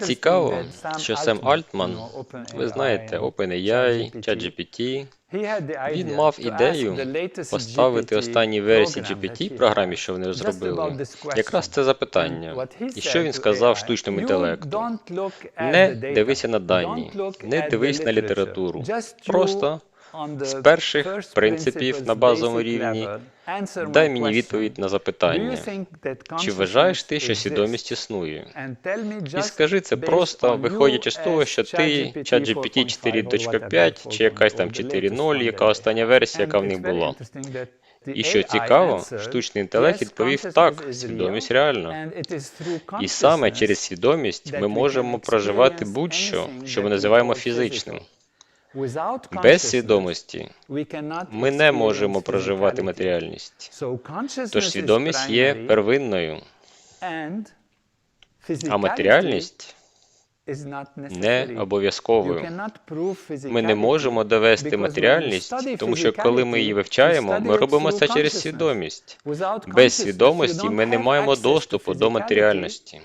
Цікаво, що Сем Альтман, ви знаєте, OpenAI, ChatGPT, він мав ідею поставити останній версії GPT програмі, що вони зробили, якраз це запитання. І що він сказав штучному інтелекту? Не дивися на дані, не дивись на літературу. Просто з перших принципів на базовому рівні дай мені відповідь на запитання. Чи вважаєш ти, що свідомість існує? І скажи це просто, виходячи з того, що ти ChatGPT 4.5 чи якась там 4.0, яка остання версія, яка в них була. І що цікаво, штучний інтелект відповів так, свідомість реальна. І саме через свідомість ми можемо проживати будь-що, що ми називаємо фізичним. Без свідомості ми не можемо проживати матеріальність. Тож свідомість є первинною, а матеріальність не обов'язковою. Ми не можемо довести матеріальність, тому що коли ми її вивчаємо, ми робимо це через свідомість. Без свідомості ми не маємо доступу до матеріальності.